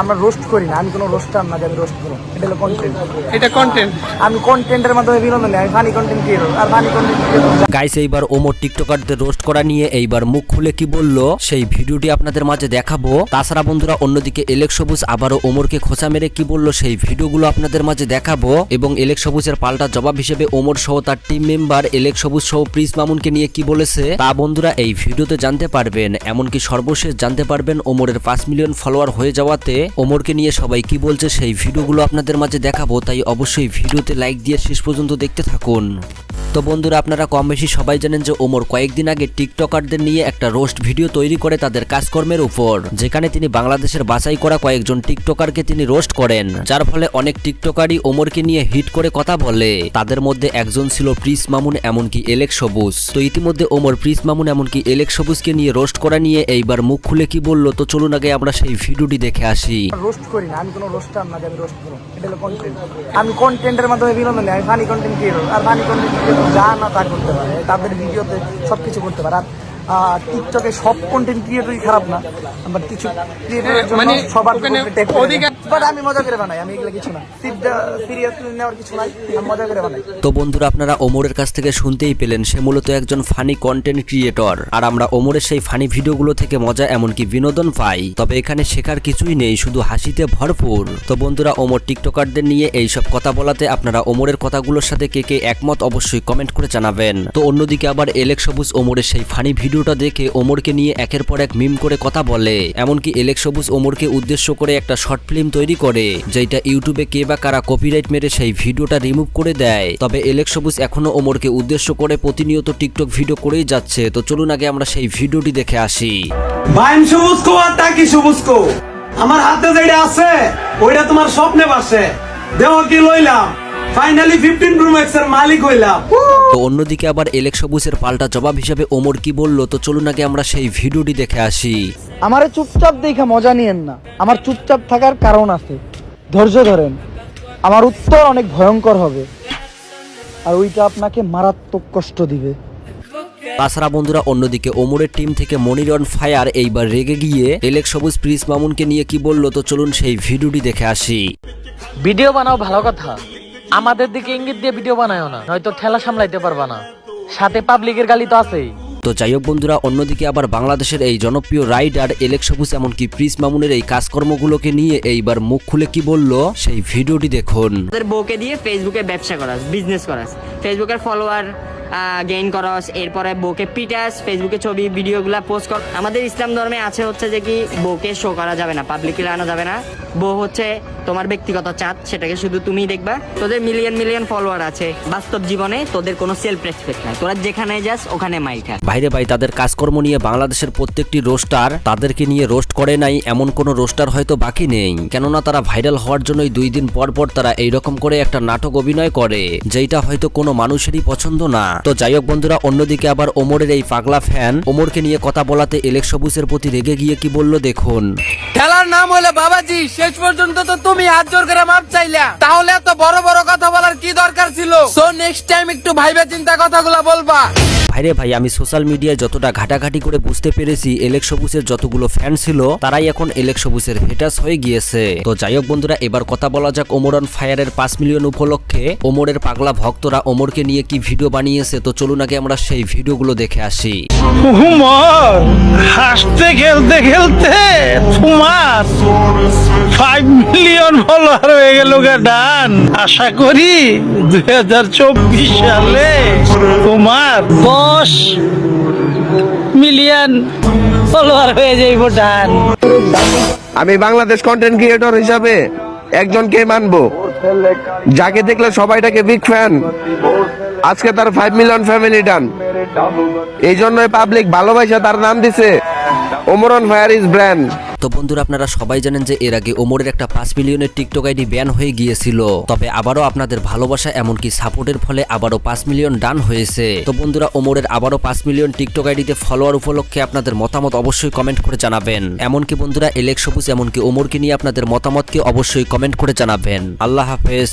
আমরা রোস্ট করি না আমি কোনো রোস্টার না যে আমি রোস্ট করব। এটা হলো কন্টেন্ট এটা কন্টেন্ট আমি কন্টেন্টের মাধ্যমে বিনোদন নেই আমি ফানি কন্টেন্ট ক্রিয়েটর আর ফানি কন্টেন্ট গাইস এইবার ওমর টিকটকারদের রোস্ট করা নিয়ে এইবার মুখ খুলে কি বলল সেই ভিডিওটি আপনাদের মাঝে দেখাবো। তাছাড়া বন্ধুরা অন্যদিকে এলেক সবুজ আবারও ওমরকে খোঁচা মেরে কি বলল সেই ভিডিওগুলো আপনাদের মাঝে দেখাবো। এবং এলেক সবুজের পাল্টা জবাব হিসেবে ওমর সহ তার টিম মেম্বার এলেক সবুজ সহ প্রিস মামুনকে নিয়ে কি বলেছে তা বন্ধুরা এই ভিডিওতে জানতে পারবেন। এমনকি সর্বশেষ জানতে পারবেন ওমরের পাঁচ মিলিয়ন ফলোয়ার হয়ে যাওয়াতে ওমরকে নিয়ে সবাই কি বলছে সেই ভিডিওগুলো আপনাদের মাঝে দেখাবো, তাই অবশ্যই ভিডিওতে লাইক দিয়ে শেষ পর্যন্ত দেখতে থাকুন। তো বন্ধুরা, আপনারা কম বেশি সবাই জানেন যে ওমর কয়েকদিন আগে টিকটকারদের নিয়ে একটা রোস্ট ভিডিও তৈরি করে তাদের কাজকর্মের উপর, যেখানে তিনি বাংলাদেশের বাছাই করা কয়েকজন টিকটকারকে তিনি রোস্ট করেন, যার ফলে অনেক টিকটকারই ওমরকে নিয়ে হিট করে কথা বলে। তাদের মধ্যে একজন ছিল প্রিস মামুন, এমনকি এলেক সবুজ। তো ইতিমধ্যে ওমর প্রিস মামুন, এমনকি এলেক সবুজকে নিয়ে রোস্ট করা নিয়ে এইবার মুখ খুলে কি বলল, তো চলুন আগে আমরা সেই ভিডিওটি দেখে আসি। রোস্ট করি না, আমি কোনো আমি রোস্ট কন্টেন্ট আমি কন্টেন্টের মাধ্যমে বিনোদন আমি ফানি কন্টেন্ট আর ফানি কন্টেন্ট যা না তা করতে পারে তাদের ভিডিওতে সব কিছু করতে পারে। আর টিকটকে সব কন্টেন্ট ক্রিয়েটরই খারাপ না বাট কিছু ক্রিয়েটরের জন্য মানে সবার তো বন্ধুরা, আপনারা ওমরের কাছ থেকে শুনতেই পেলেন, সে মূলত একজন ফানি কন্টেন্ট ক্রিয়েটর আর আমরা ওমরের সেই ফানি ভিডিওগুলো থেকে মজা, এমনকি বিনোদন পাই। তবে এখানে শেখার কিছুই নেই, শুধু হাসিতে ভরপুর। তো বন্ধুরা, ওমর টিকটকারদের নিয়ে এইসব কথা বলাতে আপনারা ওমরের কথাগুলোর সাথে কে কে একমত অবশ্যই কমেন্ট করে জানাবেন। তো অন্যদিকে আবার এলেক সবুজ ওমরের সেই ফানি ভিডিওটা দেখে ওমরকে নিয়ে একের পর এক মিম করে কথা বলে। এমনকি এলেক সবুজ ওমরকে উদ্দেশ্য করে একটা শর্ট ফিল্ম তৈরি করে যেটা ইউটিউবে কে বা কারা কপিরাইট মেরে সেই ভিডিওটা রিমুভ করে দেয়। তবে এলেক সবুজ এখনও ওমরকে উদ্দেশ্য করে প্রতিনিয়ত টিকটক ভিডিও করেই যাচ্ছে। তো চলুন আগে আমরা সেই ভিডিওটি দেখে আসি। আমার হাতে যেটা আছে, ওইটা তোমার স্বপ্নে বাসে। দেহ কি লইলাম? ফাইনালি ফিফটিন প্রো মালিক হইলাম। তো অন্যদিকে আবার এলেক সবুজের পাল্টা জবাব হিসেবে ওমর কি বলল? তো চলুন আগে আমরা সেই ভিডিওটি দেখে আসি। আমারে চুপচাপ দেখে মজা নিয়েন না। আমার চুপচাপ থাকার কারণ আছে। ধৈর্য ধরেন। আমার উত্তর অনেক ভয়ঙ্কর হবে। আর ওইটা আপনাকে মারাত্মক কষ্ট দিবে। তাছাড়া বন্ধুরা অন্যদিকে ওমরের টিম থেকে মনির অন ফায়ার এইবার রেগে গিয়ে এলেক সবুজ প্রিস মামুনকে নিয়ে কি বলল? তো চলুন সেই ভিডিওটি দেখে আসি। ভিডিও বানাও ভালো কথা। আমাদের দিকে ইঙ্গিত দিয়ে ভিডিও বানায়ও না নয়তো ঠেলা সামলাইতে পারবা না। সাথে পাবলিকের গালি তো আছেই। তো যাই হোক বন্ধুরা অন্যদিকে আবার বাংলাদেশের এই জনপ্রিয় রাইডার এলেক সবুজ এমনকি প্রিস মামুনের এই কাজকর্মগুলোকে নিয়ে এইবার মুখ খুলে কি বলল সেই ভিডিওটি দেখুন। তাদের বউকে দিয়ে ফেসবুকে ব্যবসা করাস বিজনেস করাস। ফেসবুকের ফলোয়ার গেইন করাস এরপরে বউকে পিটাস ফেসবুকে ছবি ভিডিওগুলো পোস্ট কর। আমাদের ইসলাম ধর্মে আছে হচ্ছে যে কি বউকে শো করা যাবে না পাবলিকলি আনা যাবে না। বউ হচ্ছে তোমার ব্যক্তিগত চাঁদ সেটাকে শুধু তুমিই দেখবা। তোদের মিলিয়ন মিলিয়ন ফলোয়ার আছে। বাস্তব জীবনে তোদের কোনো সেলফ রেসপেক্ট নাই। তোরা যেখানে যাস ওখানে খাস। ভাইরে ভাই তাদের কাজকর্ম নিয়ে বাংলাদেশের প্রত্যেকটি রোস্টার তাদেরকে নিয়ে রোস্ট করে নাই এমন কোন রোস্টার হয়তো বাকি নেই। কেননা তারা ভাইরাল হওয়ার জন্যই দুই দিন পর পর তারা এইরকম করে একটা নাটক অভিনয় করে যেটা হয়তো কোনো মানুষেরই পছন্দ না। তো যাই হোক বন্ধুরা অন্যদিকে আবার ওমরের এই পাগলা ফ্যান ওমরকে নিয়ে কথা বলাতে এলেক সবুজের প্রতি রেগে গিয়ে কি বলল দেখুন। খেলার নাম হলে বাবাজি, শেষ পর্যন্ত তো তুমি হাত জোর করে মাপ চাইলা। তাহলে এত বড় বড় কথা বলার কি দরকার ছিল? সো নেক্সট টাইম একটু ভাইবে চিন্তা কথাগুলো বলবা। ভাইরে ভাই, আমি সোশ্যাল মিডিয়ায় যতটা ঘাটাঘাটি করে বুঝতে পেরেছি এলেক সবুজের যতগুলো ফ্যান ছিল, তারাই এখন এলেক সবুজের হেটাস হয়ে গিয়েছে। তো যাই হোক বন্ধুরা, এবার কথা বলা যাক ওমর অন ফায়ারের পাঁচ মিলিয়ন উপলক্ষে। ওমরের পাগলা ভক্তরা ওমরকে নিয়ে কি ভিডিও বানিয়েছে? তো চলুন আগে আমরা সেই ভিডিওগুলো দেখে আসি। হাসতে খেলতে খেলতে তোমার ফাইভ মিলিয়ন ফলোয়ার হয়ে গেল ডান। আশা করি দুই হাজার চব্বিশ সালে তোমার দশ মিলিয়ন ফলোয়ার হয়ে যাইব, ডান। আমি বাংলাদেশ কন্টেন্ট ক্রিয়েটর হিসাবে একজনকে মানবো। যাকে দেখলে সবাইটাকে বিগ ফ্যান আজকে তার ফাইভ মিলিয়ন ফ্যামিলি ডান এই জন্যই পাবলিক ভালোবাসা তার নাম দিছে। ওমরন ফায়ার ইজ ব্র্যান্ড তো বন্ধুরা, আপনারা সবাই জানেন যে এর আগে ওমরের একটা পাঁচ মিলিয়নের টিকটক আইডি ব্যান হয়ে গিয়েছিল। তবে আবারও আপনাদের ভালোবাসা, এমনকি সাপোর্টের ফলে আবারও পাঁচ মিলিয়ন ডান হয়েছে। তো বন্ধুরা, ওমরের আবারও পাঁচ মিলিয়ন টিকটক আইডিতে ফলোয়ার উপলক্ষে আপনাদের মতামত অবশ্যই কমেন্ট করে জানাবেন। এমনকি বন্ধুরা, এলেক সবুজ, এমনকি ওমরকে নিয়ে আপনাদের মতামতকে অবশ্যই কমেন্ট করে জানাবেন। আল্লাহ হাফেজ।